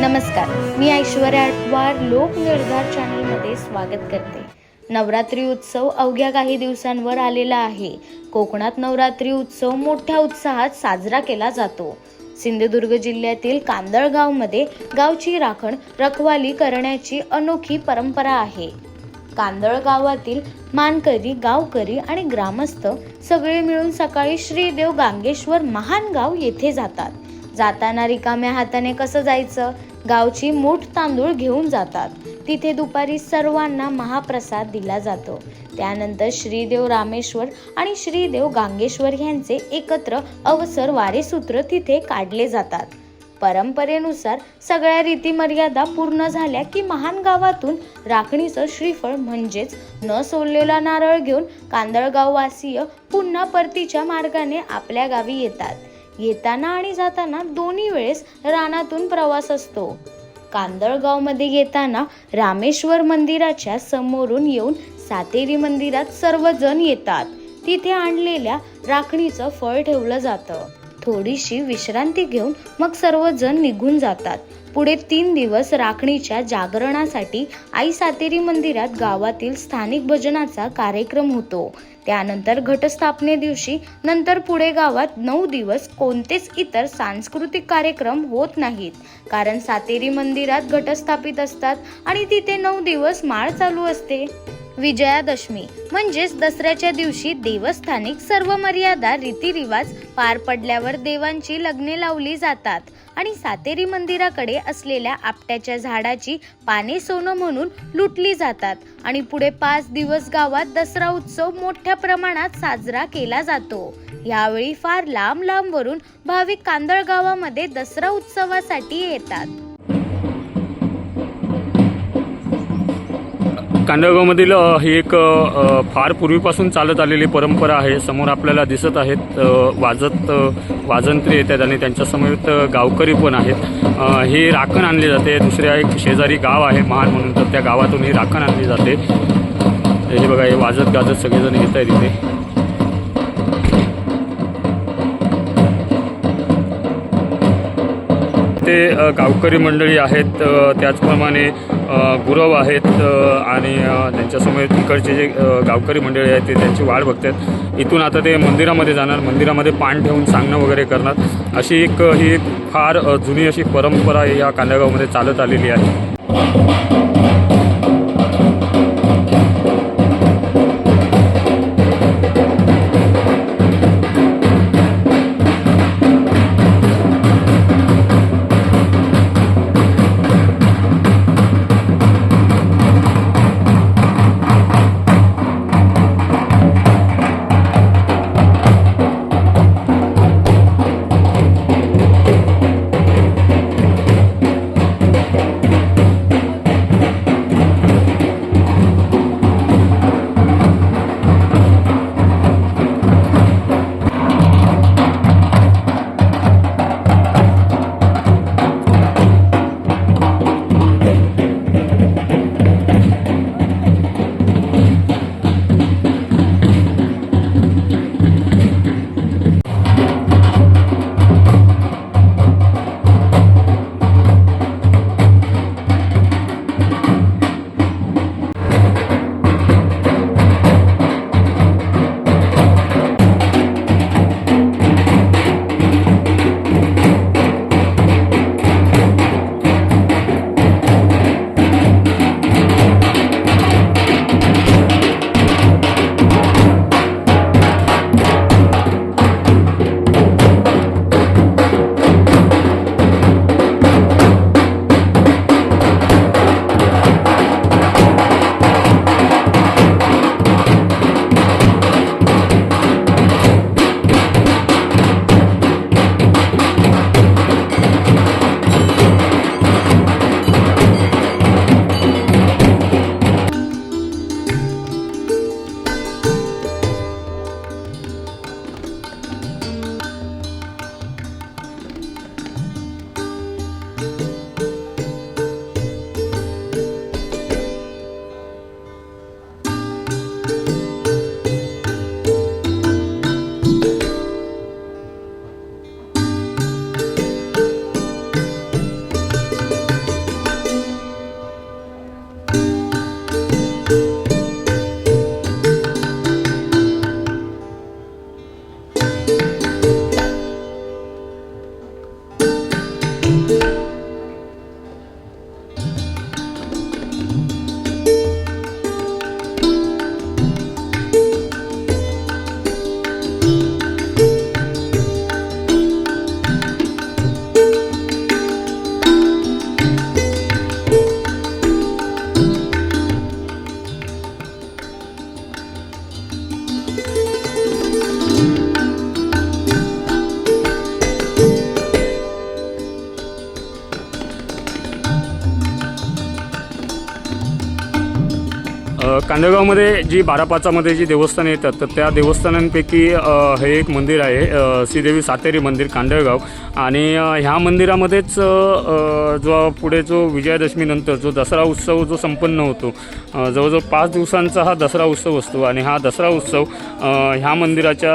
नमस्कार मी ऐश्वर्या अटवार लोक निर्धार चॅनलमध्ये स्वागत करते. नवरात्री उत्सव अवघ्या काही दिवसांवर आलेला आहे. कोकणात नवरात्री उत्सव मोठ्या उत्साहात साजरा केला जातो. सिंधुदुर्ग जिल्ह्यातील कांदळगावमध्ये गावची राखण रखवाली करण्याची अनोखी परंपरा आहे. कांदळ गावातील मानकरी गावकरी आणि ग्रामस्थ सगळे मिळून सकाळी श्रीदेव गांगेश्वर महान गाव येथे जातात. जाताना रिकाम्या हाताने कसं जायचं? गावची मूठ तांदूळ घेऊन जातात. तिथे दुपारी सर्वांना महाप्रसाद दिला जातो. त्यानंतर श्रीदेव रामेश्वर आणि श्रीदेव गांगेश्वर यांचे एकत्र अवसर वारेसूत्र तिथे काढले जातात. परंपरेनुसार सगळ्या रीतीमर्यादा पूर्ण झाल्या की महान गावातून राखणीचं श्रीफळ म्हणजेच न सोललेला नारळ घेऊन कांदळगाववासीय पुन्हा परतीच्या मार्गाने आपल्या गावी येतात. येताना आणि जाताना दोन्ही वेळेस रानातून प्रवास असतो. कांदळगावमध्ये येताना रामेश्वर मंदिराच्या समोरून येऊन सातेरी मंदिरात सर्वजण येतात. तिथे आणलेल्या राखणीचं फळ ठेवलं जातं. थोडीशी विश्रांती घेऊन मग सर्वजण निघून जातात. पुढे तीन दिवस राखणीच्या जागरणासाठी आई सातेरी मंदिरात गावातील स्थानिक भजनाचा कार्यक्रम होतो. त्यानंतर घटस्थापने दिवशी नंतर पुढे गावात नऊ दिवस कोणतेच इतर सांस्कृतिक कार्यक्रम होत नाहीत. कारण सातेरी मंदिरात घटस्थापित असतात आणि तिथे नऊ दिवस माळ चालू असते. विजयादशमी म्हणजेच दसऱ्याच्या दिवशी देवस्थानिक सर्व मर्यादा रीतिरिवाज पार पडल्यावर देवांची लग्ने लावली जातात आणि सातेरी मंदिराकडे असलेल्या आपट्याच्या झाडाची पाने सोनं म्हणून लुटली जातात. आणि पुढे पाच दिवस गावात दसरा उत्सव मोठ्या प्रमाणात साजरा केला जातो. यावेळी फार लांब लांबवरून भाविक कांदळ गावामध्ये दसरा उत्सवासाठी येतात. कांदळगावमधील ही एक फार पूर्वीपासून चालत आलेली परंपरा आहे. समोर आपल्याला दिसत आहेत वाजत वाजंत्री येतात आणि त्यांच्यासमवेत गावकरी पण आहेत. ही राखण आणली जाते. दुसऱ्या एक शेजारी गाव आहे महान म्हणून तर त्या गावातून ही राखण आणली जाते. हे बघा हे वाजत गाजत सगळेजण येत आहेत इथे. ते गावकरी मंडळी आहेत त्याचप्रमाणे गुरव आहेत आणि त्यांच्यासमोर तिकडचे जे गावकरी मंडळी आहेत ते त्यांची वाढ बघतात. इथून आता ते मंदिरामध्ये जाणार मंदिरामध्ये पान ठेवून सांगणं वगैरे करणार. अशी एक ही फार जुनी अशी परंपरा या कांदेगावमध्ये चालत आलेली आहे. कांदेगावमध्ये जी बारापाचामध्ये जी देवस्थानं येतात तर त्या देवस्थानांपैकी हे एक मंदिर आहे श्रीदेवी सातेरी मंदिर कांदळगाव आणि ह्या मंदिरामध्येच जो पुढे जो विजयादशमीनंतर जो दसरा उत्सव जो संपन्न होतो जवळजवळ पाच दिवसांचा हा दसरा उत्सव असतो. आणि हा दसरा उत्सव ह्या मंदिराच्या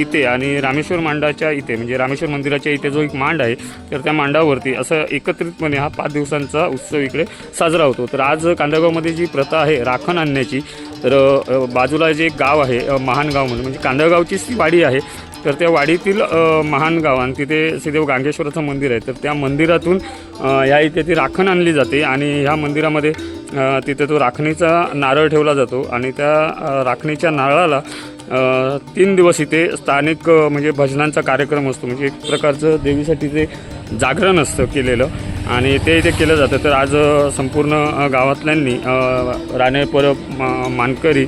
इथे आणि रामेश्वर मांडाच्या इथे म्हणजे रामेश्वर मंदिराच्या इथे जो एक मांड आहे तर त्या मांडावरती असं एकत्रितपणे हा पाच दिवसांचा उत्सव इकडे साजरा होतो. तर आज कांदळगावमध्ये जी प्रथा आहे राखण आणण्याची तर बाजूला जे एक गाव आहे महानगाव महान गाव म्हणून म्हणजे कांदळगावचीच ती वाडी आहे तर त्या वाडीतील महान गाव आणि तिथे श्रीदेव गांगेश्वराचं मंदिर आहे. तर त्या मंदिरातून ह्या इथे ती राखण आणली जाते आणि ह्या मंदिरामध्ये तिथे तो राखणीचा नारळ ठेवला जातो आणि त्या राखणीच्या नारळाला तीन दिवस इथे स्थानिक म्हणजे भजनांचा कार्यक्रम असतो. म्हणजे एक प्रकारचं देवीसाठी ते जागरण असतं केलेलं. आणि ते इथे केलं जातं. तर आज संपूर्ण गावातल्यांनी राणे परब मानकरी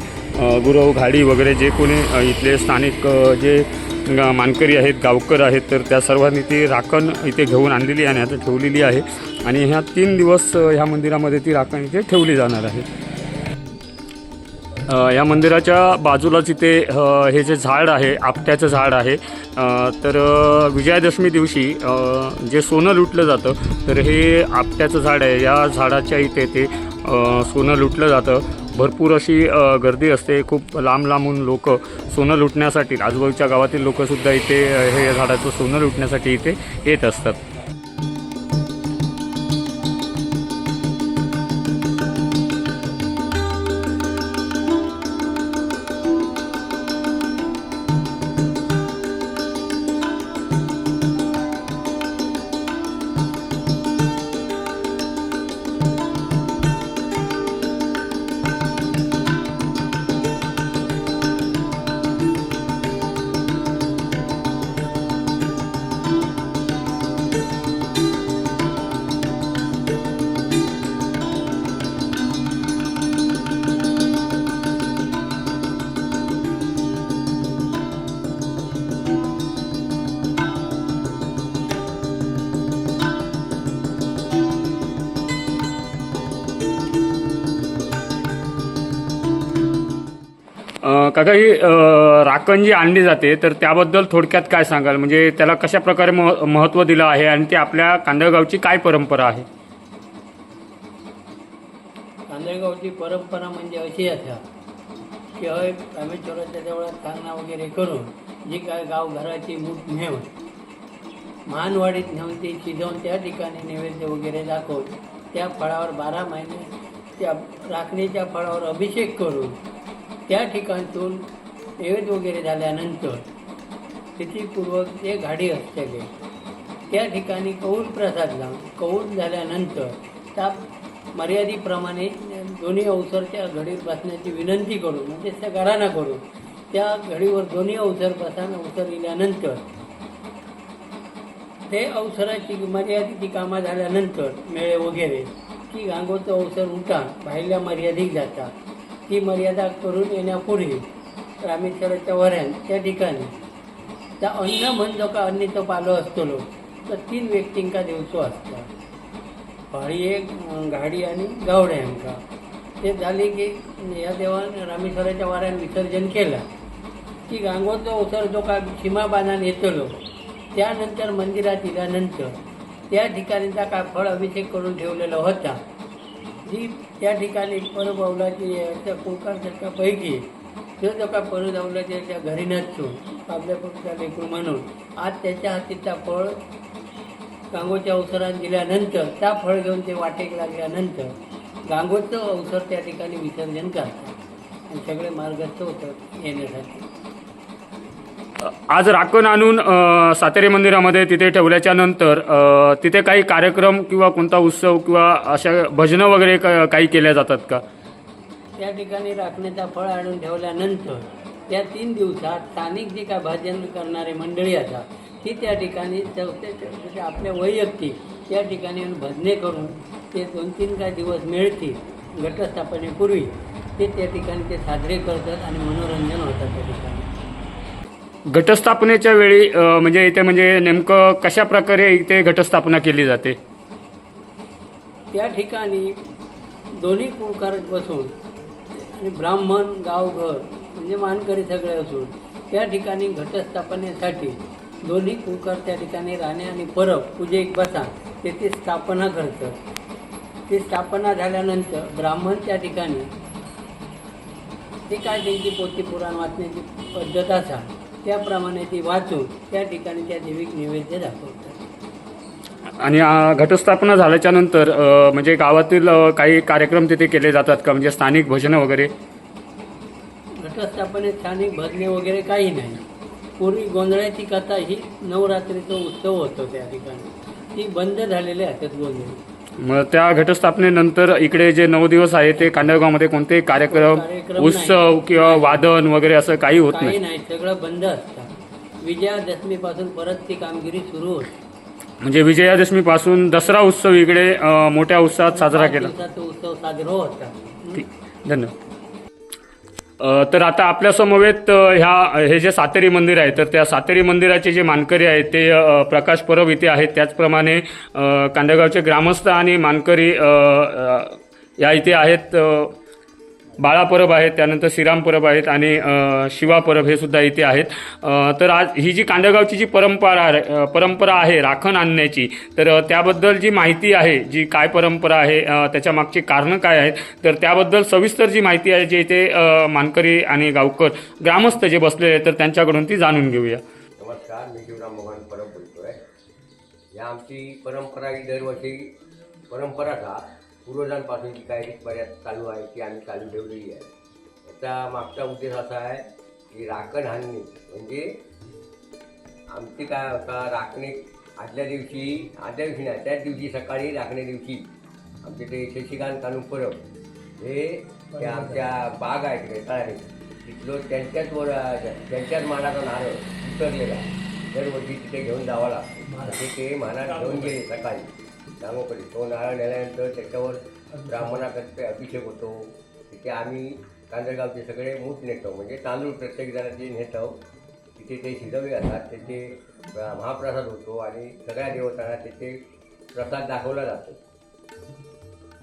गुरव घाडी वगैरे जे कोणी इथले स्थानिक जे मानकरी आहेत गावकर आहेत तर त्या सर्वांनी ती राखण इथे घेऊन आणलेली आहे आणि आता ठेवलेली आहे. आणि ह्या तीन दिवस ह्या मंदिरामध्ये ती राखण इथे ठेवली जाणार आहे. या मंदिराच्या बाजूलाच इथे हे जे झाड आहे आपट्याचं झाड आहे. तर विजयादशमी दिवशी जे सोनं लुटलं जातं तर हे आपट्याचं झाड आहे. या झाडाच्या इथे ते सोनं लुटलं जातं. भरपूर अशी गर्दी असते. खूप लांब लांबून लोक सोनं लुटण्यासाठी आजूबाजूच्या गावातील लोकसुद्धा इथे हे झाडाचं सोनं लुटण्यासाठी इथे येत असतात. काका ही राखण जी आणली जाते तर त्याबद्दल थोडक्यात काय सांगाल? म्हणजे त्याला कशा प्रकारे महत्त्व दिलं आहे आणि ती आपल्या कांदळगावची काय परंपरा आहे? कांदळगावची परंपरा म्हणजे अशी असा की हय रामेश्वराच्या देवळात कांना वगैरे करून जी काय गाव घराची मूठ नेऊन मानवाडीत नेऊन ती शिजवून त्या ठिकाणी नैवेद्य वगैरे दाखवून त्या फळावर बारा महिने त्या राखणीच्या फळावर अभिषेक करून त्या ठिकाणतून नैवेद्य वगैरे झाल्यानंतर स्थितीपूर्वक ते घाडी असते त्या ठिकाणी कौल प्रसाद लावून कौल झाल्यानंतर त्या मर्यादेप्रमाणे दोन्ही अवसरच्या घडीत बसण्याची विनंती करून म्हणजे त्या घराणा करून त्या घडीवर दोन्ही अवसर बसान अवसर दिल्यानंतर ते अवसराची मर्यादेची कामं झाल्यानंतर मेळे वगैरे की गांगोचं अवसर उठा बाहेरल्या मर्यादित जातात ती मर्यादा करून येण्यापूर्वी रामेश्वराच्या वऱ्यान त्या ठिकाणी त्या अन्न म्हणजे का अन्नीचो पालो असतलो तर तीन व्यक्तींका दिवचो असता. भाळी एक गाडी आणि गावडे आमका. ते झाले की ह्या देवान रामेश्वराच्या वाऱ्यान विसर्जन केला. की गांगोचो अवसर जो का सीमाबांधान येतलो. त्यानंतर मंदिरात दिल्यानंतर त्या ठिकाणीचा काय फळ अभिषेक करून ठेवलेला होता. जी त्या ठिकाणी परबावलाची त्या कोकांसारख्या पैकी तो जो का परबावलाच्या त्या घरी नसतो आपल्या पुढच्या लेकरू म्हणून. आज त्याच्या हातीचा फळ गांगोच्या अवसरात दिल्यानंतर त्या फळ घेऊन ते वाटेक लागल्यानंतर गांगोचं अवसर त्या ठिकाणी विसर्जन करतात. आणि सगळे मार्गस्थ होतात येण्यासाठी. आज राखण आणून सातेरी मंदिरामध्ये तिथे ठेवल्याच्या नंतर तिथे काही कार्यक्रम किंवा कोणता उत्सव किंवा अशा भजनं वगैरे का- काही केल्या जातात का? त्या ठिकाणी राखण्याचा फळ आणून ठेवल्यानंतर त्या तीन दिवसात स्थानिक जी काय भजन करणारे मंडळी असतात ती त्या ठिकाणी चौथे चौथ्या आपल्या वैयक्तिक त्या ठिकाणी येऊन भजने करून ते दोन तीन काय दिवस मिळतील घटस्थापनेपूर्वी ते त्या ठिकाणी ते साजरे करतात आणि मनोरंजन होतात त्या ठिकाणी. घटस्थापनेच्या वेळी म्हणजे इथे म्हणजे नेमकं कशा प्रकारे इथे घटस्थापना केली जाते? त्या ठिकाणी दोन्ही कुळकारत बसून आणि ब्राह्मण गावघर म्हणजे मानकरी सगळे असून त्या ठिकाणी घटस्थापनेसाठी दोन्ही कुळकार त्या ठिकाणी राणे आणि परब पूजेक बसा तेथे स्थापना करतं ती स्थापना झाल्यानंतर ब्राह्मण त्या ठिकाणी ती काय त्यांची पोथी पुराण वाचण्याची पद्धत असा त्याप्रमाणे ती वाचून त्या ठिकाणी त्या देवीक नैवेद्य दाखवतात. आणि घटस्थापना झाल्याच्यानंतर म्हणजे गावातील काही कार्यक्रम तिथे केले जातात का? म्हणजे स्थानिक भजनं वगैरे? घटस्थापनेत स्थानिक भजने वगैरे काही नाही. पूर्वी गोंधळाची कथा ही नवरात्रीचा उत्सव होतो त्या ठिकाणी. ती बंद झालेली असतात गोंधळी. मग त्या घटस्थापनेनंतर इकडे जे नऊ दिवस आहे ते कांदळगावमध्ये कोणतेही कार्यक्रम उत्सव किंवा वादन वगैरे असं काही होत काही नाही? नाही सगळं बंद असतं. विजयादशमीपासून परत ती कामगिरी सुरू होते. म्हणजे विजयादशमीपासून दसरा उत्सव इकडे अ, मोठ्या उत्साहात साजरा केला. उत्सव साजरा होता. ठीक. धन्यवाद. तर आता आपल्या समवेत ह्या हे जे सातेरी मंदिर आहे तर त्या सातेरी मंदिराचे जे मानकरी आहेत ते प्रकाश परब इथे आहेत. त्याचप्रमाणे कांदेगावचे ग्रामस्थ आणि मानकरी या इथे आहेत. बाळा परब आहेत त्यानंतर श्रीराम परब आहेत आणि शिवा परब हे सुद्धा इथे आहेत. तर आज ही जी कांडगावची जी परंपरा परंपरा आहे राखण आणण्याची तर त्याबद्दल जी माहिती आहे जी काय परंपरा आहे त्याच्या मागची कारणं काय आहेत तर त्याबद्दल सविस्तर जी माहिती आहे जे इथे मानकरी आणि गावकर ग्रामस्थ जे बसलेले आहेत तर त्यांच्याकडून ती जाणून घेऊया. नमस्कार मी शिवराम मोहन परब बोलतोय. या आमची परंपरा ही दरवर्षी परंपराचा पूर्वजांपासून जी काही बऱ्याच चालू आहे ती आम्ही चालू ठेवलेली आहे. याचा मागचा उद्देश असा आहे की राखण हाणणे म्हणजे आमची काय होता राखणे आदल्या दिवशी आदल्या दिवशी नाही त्याच दिवशी सकाळी राखणे दिवशी आमचे ते शशिकांत कानू परब हे त्या आमच्या बाग आहे तिकडे तळाने तिथलं त्यांच्याच वर त्यांच्याच मानाचा नारळ उतरलेला दरवर्षी तिथे घेऊन जावा लागतो. ते मानात घेऊन गेले सकाळी. सांगोकडे तो नारळ नेल्यानंतर त्याच्यावर ब्राह्मणाकडे अभिषेक होतो. तिथे आम्ही कांदळगावचे सगळे मूठ नेतो. म्हणजे तांदूळ प्रत्येक जणांचे नेतो तिथे ते शिजवले जातात. त्याचे महाप्रसाद होतो आणि सगळ्या देवतांना त्याचे प्रसाद दाखवला जातो.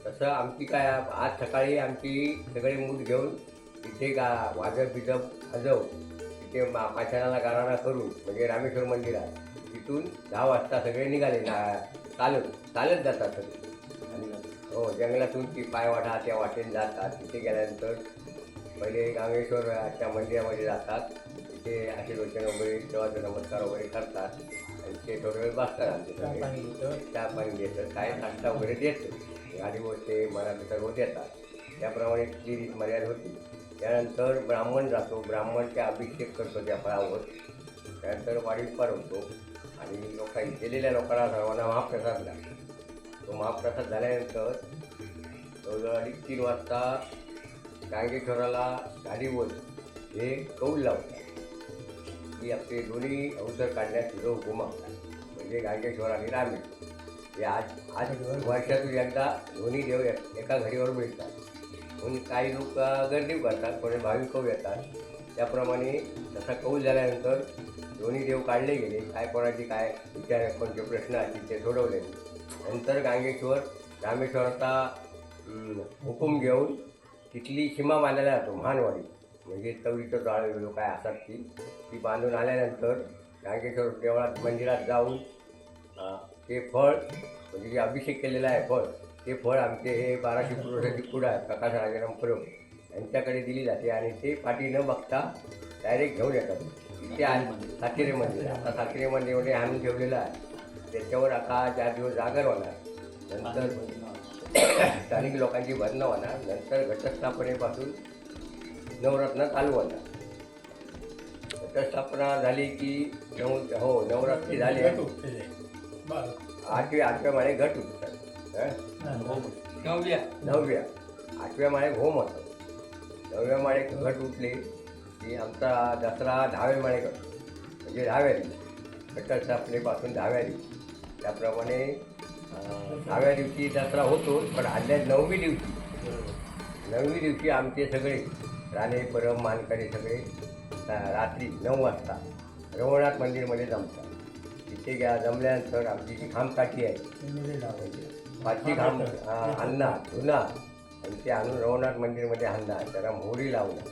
तसं आमची काय आज सकाळी आमची सगळे मूठ घेऊन तिथे गा वाजव बिजव हजव तिथे मा पाषाणाला गाराणा करून म्हणजे रामेश्वर मंदिरात तिथून दहा वाजता सगळे निघाले ना चालत चालत जातात आणि हो जंगलातून ती पायवाटा त्या वाटेने जातात. तिथे गेल्यानंतर पहिले रामेश्वरच्या मंदिरामध्ये जातात. तिथे लोचन वगैरे देवाचा नमस्कार वगैरे करतात. आणि ते थोडा वेळ बसतात आमचे चहा पाणी देतं काय नाश्ता वगैरे देतं गाडीवर ते मराठी सर्व देतात. त्याप्रमाणे ती रीत मर्यादा होती. त्यानंतर ब्राह्मण जातो. ब्राह्मणच्या अभिषेक करतो त्या फळावर त्यानंतर वाढीव होतो. आणि लोकांनी केलेल्या लोकांना सर्वांना महाप्रसाद झाला. तो महाप्रसाद झाल्यानंतर जवळजवळ अडीच तीन वाजता गांगेश्वराला गाडीवर हे कौल लावतात की आपले दोन्ही अवसर काढण्यात जो गुमावतात म्हणजे गांगेश्वर आणि रामेश्वर हे आज आज वर्षातून एकदा दोन्ही देव एका घडीवर मिळतात. म्हणून काही लोक गर्दी करतात कोणी भाविक येतात. त्याप्रमाणे तसा कौल झाल्यानंतर दोन्ही देव काढले गेले. काय कोणाची काय विचार कोणते प्रश्न असतील ते सोडवले. नंतर गांगेश्वर रामेश्वराचा हुकूम घेऊन तिथली सीमा बांधायला जातो महानवाडी म्हणजे तवरीचं जाळ लोक काय असतात ती ती बांधून आल्यानंतर गांगेश्वर देवळात मंदिरात जाऊन ते फळ म्हणजे जे अभिषेक केलेलं आहे फळ ते फळ आमचे हे बाराशे पुरुषाची कुडा आहे प्रकाश राजाराम परब यांच्याकडे दिली जाते आणि ते पाठी न बघता डायरेक्ट घेऊन येतात. इथे आले सातेरे मंदिर आता सातेरे मंदिरमध्ये आणून ठेवलेलं आहे. त्याच्यावर आता चार दिवस जागर होणार नंतर स्थानिक लोकांची भरणं होणार नंतर घटस्थापनेपासून नवरत्न चालू होणार. घटस्थापना झाली की नऊ हो नवरात्री झाली. आठव्या आठव्या माळे घट उठतात. हं? नवव्या. नवव्या. आठव्या माळे घोम होतं. नवव्या माळे घट उठले की आमचा दसरा दहाव्या माळे घट म्हणजे दहाव्या दिवशी घटस्थापनेपासून दहाव्या दिवशी त्याप्रमाणे दहाव्या दिवशी दसरा होतो पण आदल्या नववी दिवशी. नववी दिवशी आमचे सगळे राणे परम मानकरी सगळे रात्री नऊ वाजता रवळनाथ मंदिरमध्ये जमतात. तिथे गे जमल्यानंतर आमची जी खामकाठी आहे पाचवी खांब अं, अन्ना धुना आणि ते आणून रवनाथ मंदिरमध्ये आणणार त्याला मोहरी लावणार.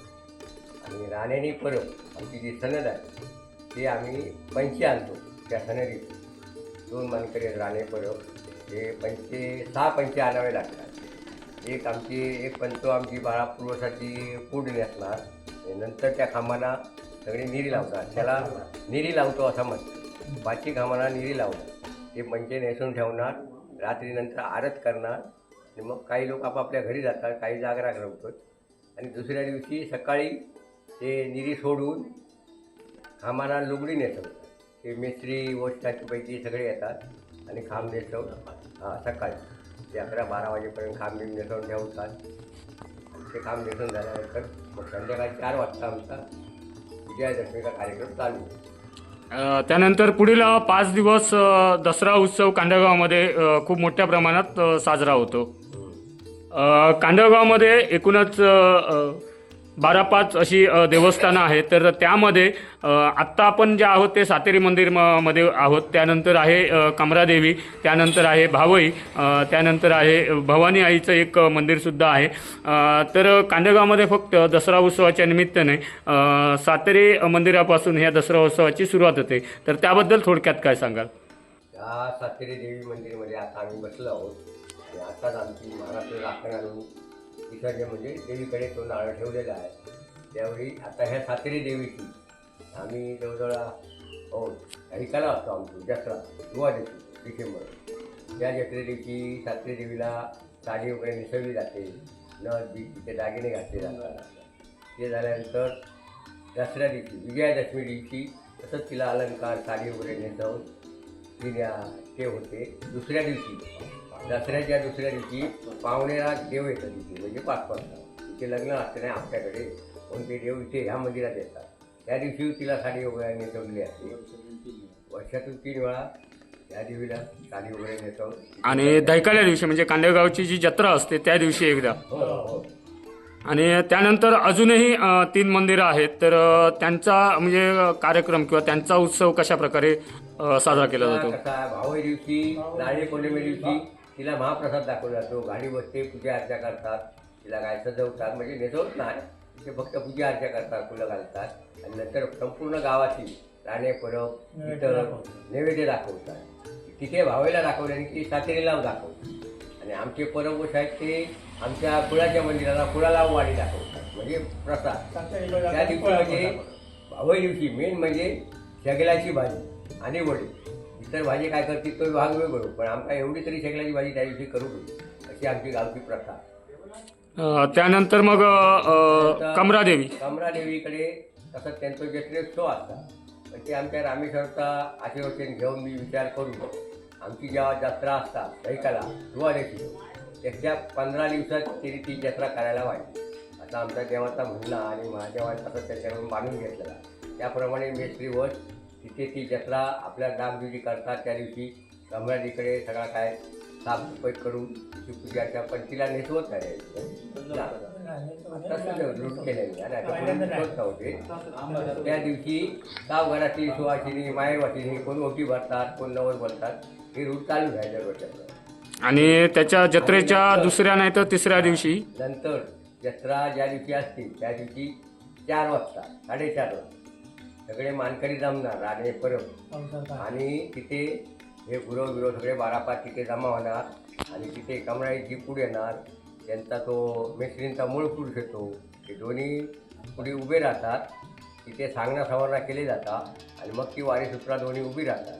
आणि राण्यानी परब आमची जी सनद आहे ते आम्ही पंची आणतो त्या सनदीत. दोन मानकरी आहेत राणे परब. हे पंचे सहा पंचे आणावे लागतात. एक आमची एक पंचो आमची बाळापूर्वसाची पूड नेसणार असणार. नंतर त्या खांबांना सगळे निरी लावतात. त्याला निरी लावतो असं म्हणतात बाची खांबांना निरी लावणार ते पंचे नेसून ठेवणार. रात्रीनंतर आरत करणार. आणि मग काही लोक आपापल्या घरी जातात काही जागरा करतात आणि दुसऱ्या दिवशी सकाळी ते निरी सोडून खांबांना लुगडी नेसवतात. ते मिस्त्री पैकी सगळे येतात आणि खांब नेसवतात हां सकाळी ते अकरा बारा वाजेपर्यंत खांब बिंब नेसवून ठेवतात ते खांब नेसून झाल्यानंतर मग संध्याकाळी चार वाजता आमचा विजयादशमीचा कार्यक्रम चालू त्यानंतर पुढील पाच दिवस दसरा उत्सव कांडगावमध्ये खूप मोठ्या प्रमाणात साजरा होतो. कांदळगावमध्ये एकूणच बारा पाच अशी देवस्थानं आहेत. तर त्यामध्ये आत्ता आपण जे आहोत ते सातेरी मंदिर म- मध्ये आहोत. त्यानंतर आहे कमरादेवी त्यानंतर आहे भावई त्यानंतर आहे भवानी आईचं एक मंदिरसुद्धा आहे. तर कांदेगावमध्ये फक्त दसरा उत्सवाच्या निमित्ताने सातेरी मंदिरापासून ह्या दसरा उत्सवाची सुरुवात होते. तर त्याबद्दल थोडक्यात काय सांगाल? या सातेरी देवी मंदिरमध्ये आता आम्ही बसलो आहोत. आणि आत्ताच आमची महाराष्ट्र राखण आणून विसर्जन म्हणजे देवीकडे तो नारळ ठेवलेला आहे. त्यावेळी आता ह्या सातेरी देवीची आम्ही जवळजवळ हो ऐकायला असतो आमची जत्रा गोवा देतो डिसेंबर. त्या जत्रे दिवशी सातेरी देवीला साडी वगैरे मिसळली जाते. नथ बी तिथे दागिने घातले जातात. ते झाल्यानंतर दसऱ्या दिवशी विजयादशमी दिवशी तसंच तिला अलंकार साडी वगैरे नेसवून तिने ते होते. दुसऱ्या दिवशी दसऱ्याच्या दुसऱ्या दिवशी पावणेला देव येतं तिथे म्हणजे पाच तिथे लग्न असते नाही आपल्याकडे म्हणून ते देव इथे ह्या मंदिरात येतात. त्या दिवशी तिला साडी वगैरे नेसवलेली असते. वर्षातून तीन वेळा त्या देवीला साडी वगैरे नेसवून आणि दैकाल्या दिवशी म्हणजे कांडगावची जी जत्रा असते त्या दिवशी एकदा. हो. हो आणि त्यानंतर अजूनही अ, तीन मंदिरं आहेत. तर अ, त्यांचा म्हणजे अ, कार्यक्रम किंवा त्यांचा उत्सव कशा प्रकारे अ, साजरा केला जातो? कसा भावे दिवशी नारळी पौर्णिमे दिवशी तिला महाप्रसाद दाखवला जातो गाडी बसते पूजा अर्चा करतात. तिला काय सजवतात म्हणजे नेसवत नाही. तिथे फक्त पूजा अर्चा करतात फुलं घालतात. आणि नंतर संपूर्ण गावाची राणे परब इतर नैवेद्य दाखवतात. तिथे भावेला दाखवल्याने ती सातेरीला दाखवतात आणि आमचे परमपुरुष आहेत ते आमच्या फुलाच्या मंदिराला फुलाला वाडी दाखवतात. म्हणजे प्रसाद. त्या दिवशी म्हणजे भावई दिवशी मेन म्हणजे शेगलाची भाजी आणि वडी. इतर भाजी काय करते तो भाग वेगळो पण आमका एवढी तरी शेगलाची भाजी त्या दिवशी करू अशी आमची गावची प्रथा. अ, त्यानंतर मग अ, कमरादेवी. कमरादेवीकडे तसंच त्यांचं जत्रोत्सव असतात पण ते आमच्या रामेश्वरचा आशीर्वचन घेऊन मी विचार करून आमची जेव्हा जत्रा असतात ऐकायला दुवारेची त्याच्या पंधरा दिवसात तरी ती जत्रा करायला पाहिजे. आता आमचा देवाचा म्हणणं आणि महादेवाने तसं त्याच्यावरून बांधून घेतलेला. त्याप्रमाणे मेस्त्री वच तिथे ती जत्रा आपल्या डागडुजी करतात त्या दिवशी. कमराडीकडे सगळा काय साफसफाई करून ती पूजाच्या पण तिला नेसवत नाही. तसं लूट केलं आणि आता पुढे नेसवत नव्हते. त्या दिवशी गावघरातली सुवासिनी मायवासिनी कोण ओटी भरतात कोण नवस भरतात हे रूट चालू आहे दरवर्षाचं आणि त्याच्या जत्रेच्या दुसऱ्या नाही तर तिसऱ्या दिवशी? नंतर जत्रा ज्या दिवशी असते त्या दिवशी चार वाजता साडेचार वाजता. सगळे मानकरी जमणार राणे परब. आणि तिथे हे गुरव बिरव सगळे बारापात तिथे जमा होणार आणि तिथे कमळाची पूड येणार त्यांचा तो मेसरींचा मूळ पुरुष येतो. ते दोन्ही पुढे उभे राहतात तिथे सांगणा सवारणा केले जातात आणि मग ती वारीसूत्रा दोन्ही उभी राहतात.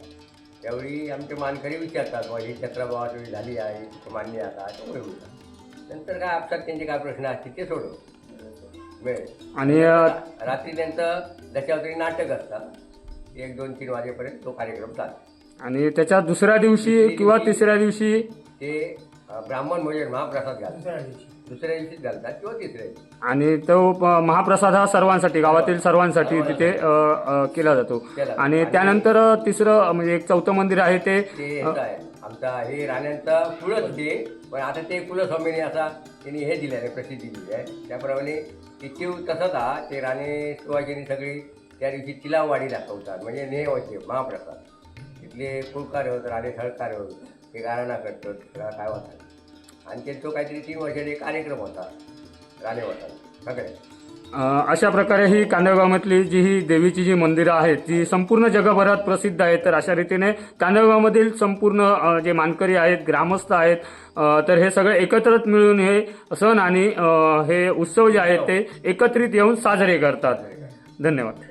त्यावेळी आमचे मानकरी विचारतात बा ही तुम्ही झाली आहे तिथे मान्य आता तेवढे होतात नंतर काय आपसात त्यांचे काय प्रश्न असतील ते सोडव. वेळ आणि रात्री त्यांचं दशावतरी नाटक असतात. एक दोन तीन वाजेपर्यंत तो कार्यक्रम चालतो. आणि त्याच्या दुसऱ्या दिवशी किंवा तिसऱ्या दिवशी? ते अं, ब्राह्मण भोजन महाप्रसाद घालतात. दुसऱ्या दिवशीच घालतात किंवा तिसऱ्या दिवशी. आणि तो प- महाप्रसाद हा सर्वांसाठी गावातील सर्वांसाठी तिथे अ, अ, केला जातो. केला. आणि त्यानंतर अ, तिसरं अ, म्हणजे एक चौथं मंदिर आहे ते ते ह्याचं आहे. आमचा हे राण्यांचा कुलच ते पण आता ते कुलस्वामीने असा? त्यांनी हे दिलं आहे प्रसिद्धी दिली आहे त्याप्रमाणे चिव तसंच हा ते राणे सुवासिनी सगळी त्या दिवशी तिलावाडी दाखवतात. म्हणजे नेहवाचे महाप्रसाद. तिथले कुलकार होत राणे सळकार होत ते गारणा करतात सगळा काय होतात आणि त्यांचं काहीतरी तीन वर्षाचा कार्यक्रम होता राणे होता सगळे अशा प्रकारे ही कांदळगावमधली जी ही देवीची जी मंदिरं आहेत ती संपूर्ण जगभरात प्रसिद्ध आहेत. तर अशा रीतीने कांदळगावमधील संपूर्ण जे मानकरी आहेत ग्रामस्थ आहेत तर हे सगळे एकत्रच मिळून हे सण आणि हे उत्सव जे आहेत ते एकत्रित येऊन साजरे करतात. धन्यवाद.